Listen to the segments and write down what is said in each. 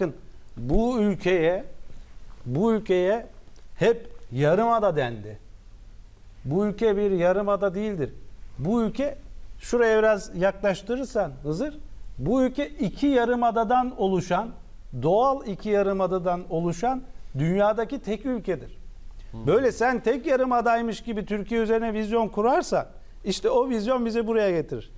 Bakın bu ülkeye bu ülkeye hep yarımada dendi. Bu ülke bir yarımada değildir. Bu ülke şuraya biraz yaklaştırırsan Hızır bu ülke iki yarımadadan oluşan doğal iki yarımadadan oluşan dünyadaki tek ülkedir. Böyle sen tek yarımadaymış gibi Türkiye üzerine vizyon kurarsan işte o vizyon bizi buraya getirir.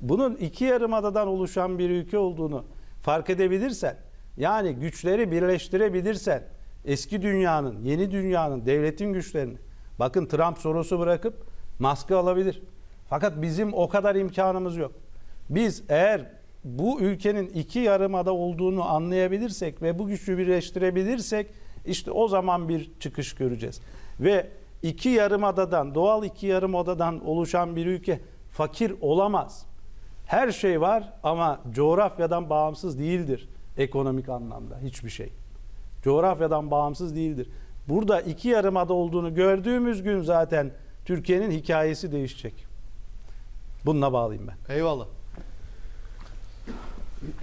Bunun iki yarımadadan oluşan bir ülke olduğunu fark edebilirsen yani güçleri birleştirebilirsen eski dünyanın, yeni dünyanın, devletin güçlerini bakın Trump Soros'u bırakıp maske alabilir. Fakat bizim o kadar imkanımız yok. Biz eğer bu ülkenin iki yarımada olduğunu anlayabilirsek ve bu güçlü birleştirebilirsek işte o zaman bir çıkış göreceğiz. Ve iki yarımadadan, doğal iki yarımadadan oluşan bir ülke fakir olamaz. Her şey var ama coğrafyadan bağımsız değildir ekonomik anlamda hiçbir şey. Coğrafyadan bağımsız değildir. Burada iki yarımada olduğunu gördüğümüz gün zaten Türkiye'nin hikayesi değişecek. Bununla bağlayayım ben. Eyvallah.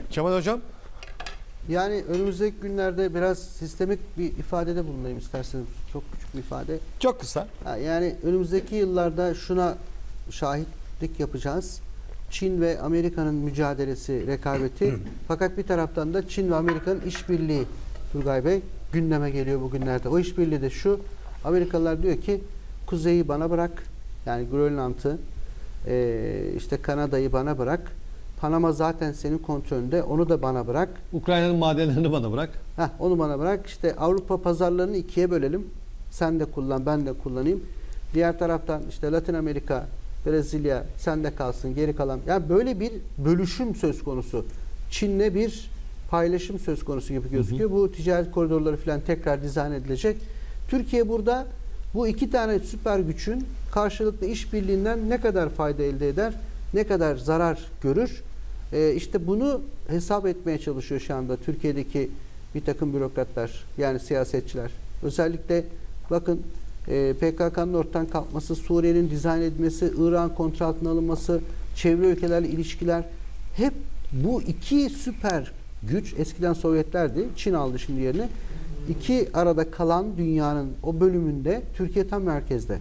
Kemal Hocam. Yani önümüzdeki günlerde biraz sistemik bir ifadede bulunayım isterseniz. Çok küçük bir ifade. Çok kısa. Ha, Yani önümüzdeki yıllarda şuna şahitlik yapacağız. Çin ve Amerika'nın mücadelesi, rekabeti. Fakat bir taraftan da Çin ve Amerika'nın işbirliği Turgay Bey gündeme geliyor bugünlerde. O işbirliği de şu. Amerikalılar diyor ki kuzeyi bana bırak. Yani Grönland'ı eee, işte Kanada'yı bana bırak. Panama zaten senin kontrolünde. Onu da bana bırak. Ukrayna'nın madenlerini bana bırak. Heh, onu bana bırak. İşte Avrupa pazarlarını ikiye bölelim. Sen de kullan, ben de kullanayım. Diğer taraftan işte Latin Amerika, Brezilya sen de kalsın, geri kalan. Yani böyle bir bölüşüm söz konusu. Çin'le bir paylaşım söz konusu gibi gözüküyor. Bu ticaret koridorları falan tekrar dizayn edilecek. Türkiye burada bu iki tane süper güçün karşılıklı işbirliğinden ne kadar fayda elde eder, ne kadar zarar görür? Ee, işte bunu hesap etmeye çalışıyor şu anda Türkiye'deki bir takım bürokratlar yani siyasetçiler. Özellikle bakın e, PKK'nın ortadan kalkması, Suriye'nin dizayn edilmesi, İran kontrol altına alınması, çevre ülkelerle ilişkiler hep bu iki süper güç eskiden Sovyetlerdi. Çin aldı şimdi yerini. İki arada kalan dünyanın o bölümünde Türkiye tam merkezde.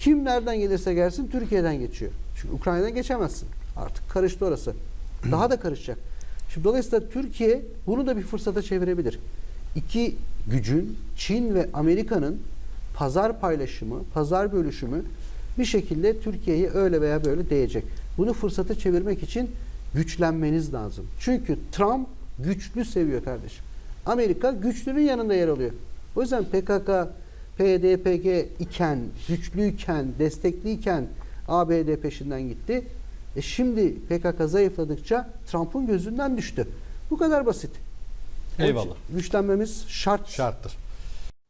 Kim nereden gelirse gelsin Türkiye'den geçiyor. Çünkü Ukrayna'dan geçemezsin. Artık karıştı orası. Daha da karışacak. Şimdi dolayısıyla Türkiye bunu da bir fırsata çevirebilir. İki gücün Çin ve Amerika'nın pazar paylaşımı, pazar bölüşümü bir şekilde Türkiye'ye öyle veya böyle değecek. Bunu fırsata çevirmek için güçlenmeniz lazım. Çünkü Trump güçlü seviyor kardeşim. Amerika güçlünün yanında yer alıyor. O yüzden PKK, PDPG iken, güçlüyken, destekliyken ABD peşinden gitti. E şimdi PKK zayıfladıkça Trump'ın gözünden düştü. Bu kadar basit. Eyvallah. Güçlenmemiz şart. Şarttır.